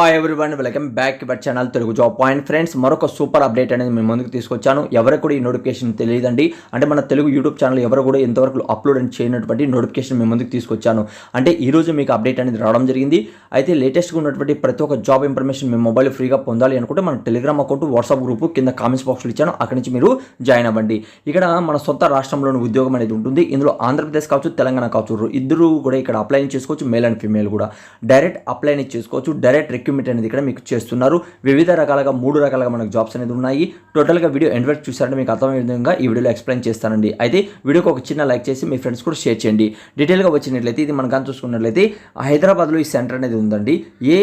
Hi everyone welcome back but channel Telugu job point friends మరొక super update అనేది మేము ముందుకు తీసుకొచ్చాను. ఎవరికి కూడా ఈ నోటిఫికేషన్ తెలియదండి. అంటే మన తెలుగు యూట్యూబ్ ఛానల్ ఎవరు కూడా ఇంతవరకు అప్లోడ్ అని చేయనటువంటి నోటిఫికేషన్ మేము ముందుకు తీసుకొచ్చాను. అంటే ఈ రోజు మీకు అప్డేట్ అనేది రావడం జరిగింది. అయితే లేటెస్ట్గా ఉన్నటువంటి ప్రతి ఒక్క జాబ్ ఇన్ఫర్మేషన్ మీ మొబైల్ ఫ్రీగా పొందాలి అనుకుంటే మన టెలిగ్రామ్ అకౌంట్ వాట్సాప్ గ్రూప్ కింద కామెంట్స్ బాక్స్లో ఇచ్చాను. అక్కడి నుంచి మీరు జాయిన్ అవ్వండి. ఇక్కడ మన సొంత రాష్ట్రంలోని ఉద్యోగం అనేది ఉంటుంది. ఇందులో ఆంధ్రప్రదేశ్ కావచ్చు తెలంగాణ కావచ్చు ఇద్దరు కూడా ఇక్కడ అప్లై చేసుకోవచ్చు మేల్ అండ్ ఫీమేల్ కూడా. డైరెక్ట్ అప్లై చేసుకోవచ్చు. డైరెక్ట్ రిక్రూట్మెంట్ అనేది ఇక్కడ మీకు చేస్తున్నారు. వివిధ రకాలుగా మూడు రకాలుగా మనకు జాబ్స్ అనేది ఉన్నాయి. టోటల్గా వీడియో ఎండ్ వరకు చూసారంటే మీకు అర్థమయ్యే విధంగా ఈ వీడియోలో ఎక్స్ప్లెయిన్ చేస్తానండి. అయితే వీడియోకి ఒక చిన్న లైక్ చేసి మీ ఫ్రెండ్స్ కూడా షేర్ చేయండి. డీటెయిల్గా వచ్చినట్లయితే ఇది మనం కానీ చూసుకున్నట్లయితే హైదరాబాద్లో ఈ సెంటర్ అనేది ఉందండి. ఏ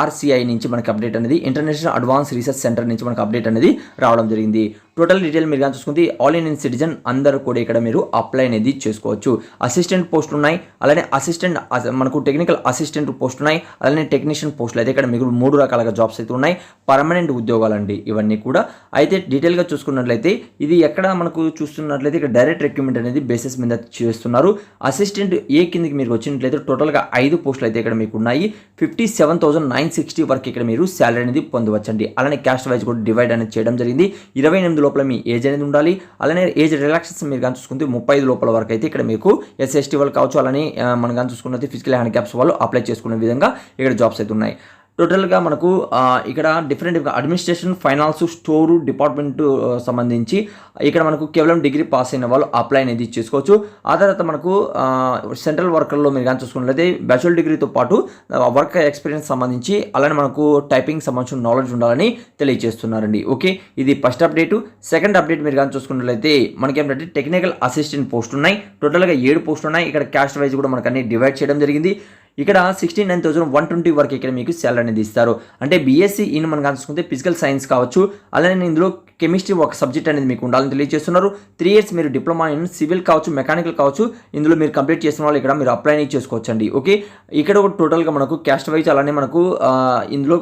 ఆర్సీఐ నుంచి మనకి అప్డేట్ అనేది ఇంటర్నేషనల్ అడ్వాన్స్ రీసెర్చ్ సెంటర్ నుంచి మనకి అప్డేట్ అనేది రావడం జరిగింది. టోటల్ డీటెయిల్ మీరు కానీ చూసుకుంటే ఆల్ ఇండియన్ సిటిజన్ అందరూ కూడా ఇక్కడ మీరు అప్లై అనేది చేసుకోవచ్చు. అసిస్టెంట్ పోస్టులు ఉన్నాయి అలానే అసిస్టెంట్ మనకు టెక్నికల్ అసిస్టెంట్ పోస్ట్ ఉన్నాయి అలానే టెక్నీషియన్ పోస్టులు అయితే ఇక్కడ మీకు మూడు రకాలుగా జాబ్స్ అయితే ఉన్నాయి. పర్మనెంట్ ఉద్యోగాలండి ఇవన్నీ కూడా. అయితే డీటెయిల్గా చూసుకున్నట్లయితే ఇది ఎక్కడ మనకు చూస్తున్నట్లయితే ఇక్కడ డైరెక్ట్ రిక్రూట్మెంట్ అనేది బేసిస్ మీద చేస్తున్నారు. అసిస్టెంట్ ఏ కిందకి మీరు వచ్చినట్లయితే టోటల్గా ఐదు పోస్టులు అయితే ఇక్కడ మీకు ఉన్నాయి. Fifty seven thousand nine sixty వరకు ఇక్కడ మీరు శాలరీ అనేది పొందవచ్చండి. అలానే క్యాస్ట్ వైజ్ కూడా డివైడ్ అనేది చేయడం జరిగింది. ఇరవై ఎనిమిది లోపల మీ ఏజ్ అనేది ఉండాలి. అలానే ఏజ్ రిలాక్సేషన్ మీరు కానీ చూసుకుంటే ముప్పై ఐదు లోపల వరకు అయితే ఇక్కడ మీకు ఎస్ఎస్టీ వాళ్ళు కావచ్చు అలానే మనం కానీ చూసుకున్నది ఫిజికల్ హ్యాండిక్యాప్స్ వాళ్ళు అప్లై చేసుకునే విధంగా ఇక్కడ జాబ్స్ అయితే ఉన్నాయి. టోటల్గా మనకు ఇక్కడ different administration finance store department సంబంధించి ఇక్కడ మనకు కేవలం డిగ్రీ పాస్ అయిన వాళ్ళు అప్లై అనేది చేసుకోవచ్చు. ఆ తర్వాత మనకు సెంట్రల్ వర్కర్లో మీరు కానీ చూసుకున్నట్లయితే బ్యాచులర్ డిగ్రీతో పాటు వర్క్ ఎక్స్పీరియన్స్ సంబంధించి అలానే మనకు టైపింగ్ సంబంధించిన నాలెడ్జ్ ఉండాలని తెలియజేస్తున్నారండి. ఓకే? ఇది ఫస్ట్ అప్డేట్ సెకండ్ అప్డేట్ మీరు కానీ చూసుకున్నట్లయితే మనకి ఏంటంటే టెక్నికల్ అసిస్టెంట్ పోస్ట్ ఉన్నాయి. టోటల్గా ఏడు పోస్ట్ ఉన్నాయి. ఇక్కడ క్యాస్ట్ వైజ్ కూడా మనకు అన్ని డివైడ్ చేయడం జరిగింది. ఇక్కడ sixty nine thousand one twenty వరకు ఇక్కడ మీకు శాలరీ అనేది ఇస్తారు. అంటే బీఎస్సీ ఇన్ మనం కనుసుకుంటే ఫిజికల్ సైన్స్ కావచ్చు. అలానే ఇందులో కెమిస్ట్రీ ఒక సబ్జెక్ట్ అనేది మీకు ఉండాలని తెలియజేస్తున్నారు. త్రీ ఇయర్స్ మీరు డిప్లొమా ఇన్ సివిల్ కావచ్చు మెకానికల్ కావచ్చు ఇందులో మీరు కంప్లీట్ చేసిన వాళ్ళు ఇక్కడ మీరు అప్లై చేసుకోవచ్చు అండి ఓకే ఇక్కడ ఒక టోటల్గా మనకు క్యాస్ట్ వైజ్ అలానే మనకు ఇందులో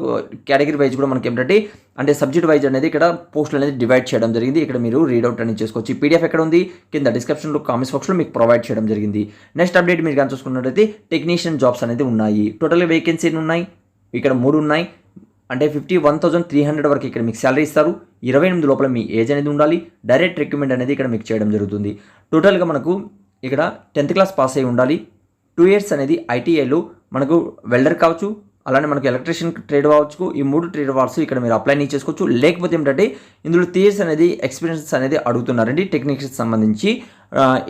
కేటగిరీ వైజ్ కూడా మనకి ఏంటంటే అంటే సబ్జెక్ట్ వైజ్ అనేది ఇక్కడ పోస్టులు అనేది డివైడ్ చేయడం జరిగింది. ఇక్కడ మీరు రీడౌట్ అనేది చేసుకోవచ్చు. పీడిఎఫ్ ఎక్కడ ఉంది? కింద డిస్క్రిప్షన్లో కామెంట్స్ బాక్స్లో మీకు ప్రొవైడ్ చేయడం జరిగింది. నెక్స్ట్ అప్డేట్ మీరు కానీ చూసుకున్నట్లయితే టెక్నీషియన్ జాబ్స్ అనేది ఉన్నాయి. టోటల్గా వేకెన్సీలు ఉన్నాయి? ఇక్కడ మూడు ఉన్నాయి. అంటే fifty one thousand three hundred వరకు ఇక్కడ మీకు శాలరీ ఇస్తారు. ఇరవై ఎనిమిది లోపల మీ ఏజ్ అనేది ఉండాలి. డైరెక్ట్ రిక్రూట్మెంట్ అనేది ఇక్కడ మీకు చేయడం జరుగుతుంది. టోటల్గా మనకు ఇక్కడ టెన్త్ క్లాస్ పాస్ అయి ఉండాలి. టూ ఇయర్స్ అనేది ఐటీఐలో మనకు వెల్డర్ కావచ్చు అలానే మనకు ఎలక్ట్రీషియన్ ట్రేడ్ కావచ్చు ఈ మూడు ట్రేడ్ వాల్స్ ఇక్కడ మీరు అప్లై చేసుకోవచ్చు. లేకపోతే ఏంటంటే ఇందులో థియర్స్ అనేది ఎక్స్పీరియన్స్ అనేది అడుగుతున్నారండి టెక్నిక్స్ సంబంధించి.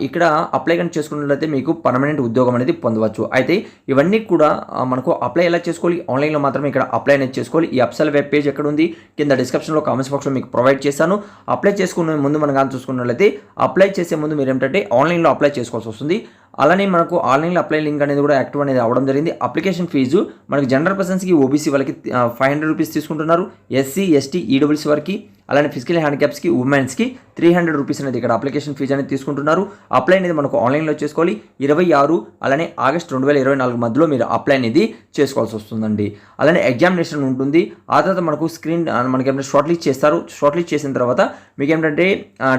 ఇక్కడ అప్లై కానీ చేసుకున్నట్లయితే మీకు పర్మనెంట్ ఉద్యోగం అనేది పొందవచ్చు. అయితే ఇవన్నీ కూడా మనకు అప్లై ఎలా చేసుకోవాలి? ఆన్లైన్లో మాత్రమే ఇక్కడ అప్లై అనేది చేసుకోవాలి. ఈ అప్సల్ వెబ్ పేజ్ ఎక్కడ ఉంది? కింద డిస్క్రిప్షన్లో కామెంట్స్ బాక్స్లో మీకు ప్రొవైడ్ చేశాను. అప్లై చేసుకునే ముందు మనం కానీ చూసుకున్నట్లయితే అప్లై చేసే ముందు మీరు ఏంటంటే ఆన్లైన్లో అప్లై చేసుకోవాల్సి వస్తుంది. అలానే మనకు ఆన్లైన్లో అప్లై లింక్ అనేది కూడా యాక్టివ్ అనేది అవ్వడం జరిగింది. అప్లికేషన్ ఫీజు మనకి జనరల్ పర్సన్స్కి ఓబీసీ వాళ్ళకి ఫైవ్ హండ్రెడ్ రూపీస్ తీసుకుంటున్నారు. ఎస్సీ ఎస్టీ ఈడబ్ల్యూసీ వారికి అలానే ఫిజికల్ హ్యాండిక్యాప్స్కి ఉమెన్స్కి త్రీ హండ్రెడ్ రూపీస్ అనేది ఇక్కడ అప్లికేషన్ ఫీజు అనేది తీసుకుంటున్నారు. అప్లై అనేది మనకు ఆన్లైన్లో చేసుకోవాలి. ఇరవై ఆరు అలానే ఆగస్ట్ రెండు వేల ఇరవై నాలుగు మధ్యలో మీరు అప్లై అనేది చేసుకోవాల్సి వస్తుందండి. అలానే ఎగ్జామినేషన్ ఉంటుంది. ఆ తర్వాత మనకు స్క్రీన్ మనకి ఏమంటే షార్ట్ లిస్ట్ చేస్తారు. షార్ట్ లిస్ట్ చేసిన తర్వాత మీకు ఏంటంటే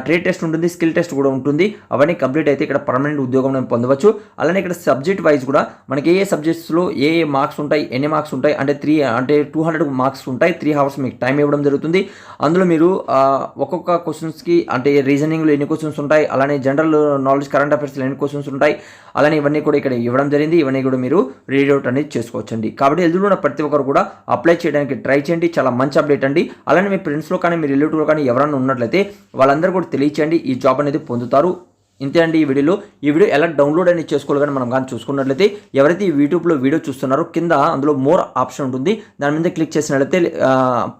ట్రేడ్ టెస్ట్ ఉంటుంది స్కిల్ టెస్ట్ కూడా ఉంటుంది. అవన్నీ కంప్లీట్ అయితే ఇక్కడ పర్మనెంట్ ఉద్యోగం పొందవచ్చు. అలానే ఇక్కడ సబ్జెక్ట్ వైజ్ కూడా మనకి ఏ ఏ సబ్జెక్ట్స్లో ఏ ఏ మార్క్స్ ఉంటాయి ఎన్ని మార్క్స్ ఉంటాయి అంటే త్రీ అంటే టూ హండ్రెడ్ మార్క్స్ ఉంటాయి. త్రీ అవర్స్ మీకు టైం ఇవ్వడం జరుగుతుంది. అందులో మీరు మీరు ఒక్కొక్క క్వశ్చన్స్కి అంటే రీజనింగ్లో ఎన్ని క్వశ్చన్స్ ఉంటాయి అలానే జనరల్ నాలెడ్జ్ కరెంట్ అఫైర్స్లో ఎన్ని క్వశ్చన్స్ ఉంటాయి అలానే ఇవన్నీ కూడా ఇక్కడ ఇవ్వడం జరిగింది. ఇవన్నీ కూడా మీరు రీడౌట్ అనేది చేసుకోవచ్చండి. కాబట్టి ఎదురు ఉన్న ప్రతి ఒక్కరు కూడా అప్లై చేయడానికి ట్రై చేయండి. చాలా మంచి అప్డేట్ అండి. అలానే మీ ఫ్రెండ్స్లో కానీ మీ రిలేటివ్లో కానీ ఎవరైనా ఉన్నట్లయితే వాళ్ళందరూ కూడా తెలియచేయండి. ఈ జాబ్ అనేది పొందుతారు. ఇంతే అండి ఈ వీడియోలో. ఈ వీడియో ఎలా డౌన్లోడ్ అనేది చేసుకోవాలని మనం కానీ చూసుకున్నట్లయితే ఎవరైతే ఈ యూట్యూబ్లో వీడియో చూస్తున్నారో కింద అందులో మోర్ ఆప్షన్ ఉంటుంది. దాని మీద క్లిక్ చేసినట్లయితే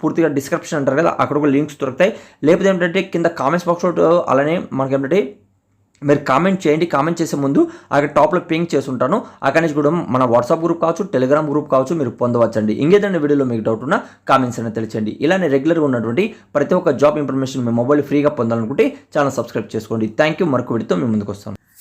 పూర్తిగా డిస్క్రిప్షన్ అంటారు కదా అక్కడ కూడా లింక్స్ దొరుకుతాయి. లేకపోతే ఏంటంటే కింద కామెంట్స్ బాక్స్ అలానే మనకి ఏంటంటే మీరు కామెంట్ చేయండి. కామెంట్ చేసే ముందు అక్కడ టాప్లో పింక్ చేసి అక్కడి నుంచి కూడా మన వాట్సాప్ గ్రూప్ కావచ్చు టెలిగ్రామ్ గ్రూప్ కావచ్చు మీరు పొందవచ్చండి. ఇంకేదైనా వీడియోలో మీకు డౌట్ ఉన్నా కామెంట్స్ అయినా తెలియచండి ఇలానే రెగ్యులర్గా ఉన్నటువంటి ప్రతి ఒక్క జాబ్ ఇన్ఫర్మేషన్ మీ మొబైల్ ఫ్రీగా పొందాలనుకుంటే ఛానల్ సబ్స్క్రైబ్ చేసుకోండి. థ్యాంక్ యూ మరొక వీడితో మేము ముందుకు వస్తాను.